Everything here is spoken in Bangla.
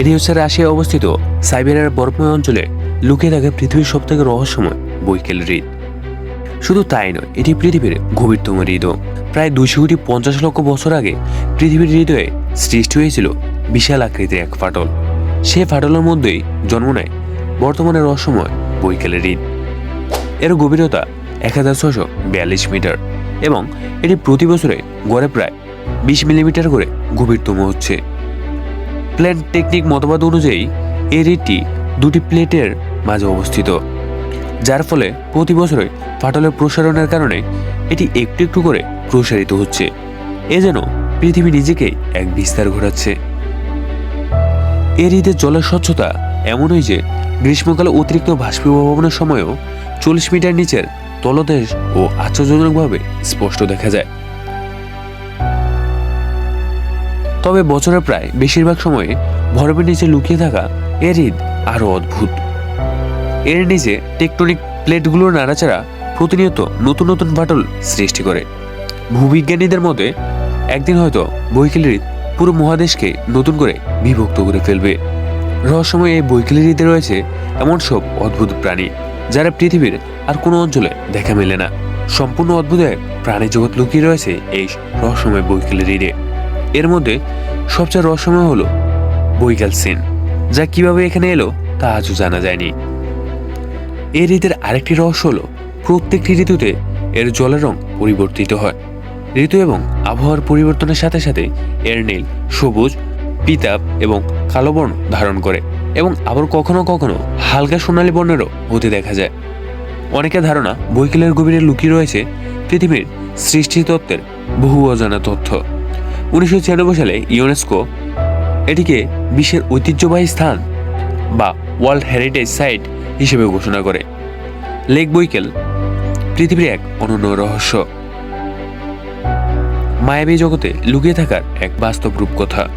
এটি হচ্ছে রাশিয়ায় অবস্থিত সাইবেরিয়ার বরফময় অঞ্চলে লুকিয়ে থাকে পৃথিবীর সবথেকে রহস্যময় বৈকেল হৃদ শুধু তাই নয়, এটি পৃথিবীর গভীরতম হৃদ প্রায় দুশো কোটি পঞ্চাশ লক্ষ বছর আগে পৃথিবীর হৃদয়ে সৃষ্টি হয়েছিল বিশাল আকৃতির এক ফাটল। সে ফাটলের মধ্যেই জন্ম নেয় বর্তমানে রহস্যময় বৈকালের হৃদ এর গভীরতা এক হাজার ছশো বিয়াল্লিশ মিটার এবং এটি প্রতি বছরে গড়ে প্রায় বিশ মিলিমিটার করে গভীরতম হচ্ছে। প্ল্যান টেকনিক মতবাদ অনুযায়ী, এই হৃদটি দুটি প্লেটের মাঝে অবস্থিত, যার ফলে প্রতি বছরে ফাটলের প্রসারণের কারণে এটি একটু একটু করে প্রসারিত হচ্ছে। এ যেন পৃথিবী নিজেকে এক বিস্তার ঘোরাচ্ছে এর হৃদের জলের স্বচ্ছতা এমনই যে গ্রীষ্মকালে অতিরিক্ত বাষ্পীভবনের সময়ও চল্লিশ মিটার নিচের তলদেশ ও আশ্চর্যজনকভাবে স্পষ্ট দেখা যায়। তবে বছরের প্রায় বেশিরভাগ সময়ে বরফের নিচে লুকিয়ে থাকা এর হৃদ আরও অদ্ভুত। এর নিচে টেকটনিক প্লেটগুলোর নাড়াচাড়া প্রতিনিয়ত নতুন নতুন ফাটল সৃষ্টি করে। ভূবিজ্ঞানীদের মতে, একদিন হয়তো বৈকেল হৃদ পুরো মহাদেশকে নতুন করে বিভক্ত করে ফেলবে। রহস্যময় এই বৈকেল হৃদে রয়েছে এমন সব অদ্ভুত প্রাণী, যারা পৃথিবীর আর কোনো অঞ্চলে দেখা মেলে না। সম্পূর্ণ অদ্ভুত এক প্রাণী জগৎ লুকিয়ে রয়েছে এই রহস্যময় বৈকেল হৃদে এর মধ্যে সবচেয়ে রহস্যময় হলো বৈকাল সিন, যা কীভাবে এখানে এলো তা আজও জানা যায়নি। এই ঋতুর আরেকটি রহস্য হলো, প্রত্যেকটি ঋতুতে এর জলের রং পরিবর্তিত হয়। ঋতু এবং আবহাওয়ার পরিবর্তনের সাথে সাথে এর নীল, সবুজ পিতাপ এবং কালো বর্ণ ধারণ করে এবং আবার কখনো কখনো হালকা সোনালী বর্ণেরও হতে দেখা যায়। অনেকের ধারণা বৈকালের গভীরে লুকিয়ে রয়েছে পৃথিবীর সৃষ্টি তত্ত্বের বহু অজানা তথ্য। উনিশশো ছিয়ানব্বই সালে ইউনেস্কো এটিকে বিশ্বের ঐতিহ্যবাহী স্থান বা ওয়ার্ল্ড হেরিটেজ সাইট হিসেবে ঘোষণা করে। লেক বৈকেল, পৃথিবীর এক অনন্য রহস্য। মায়াবী জগতে লুকিয়ে থাকার এক বাস্তব রূপকথা।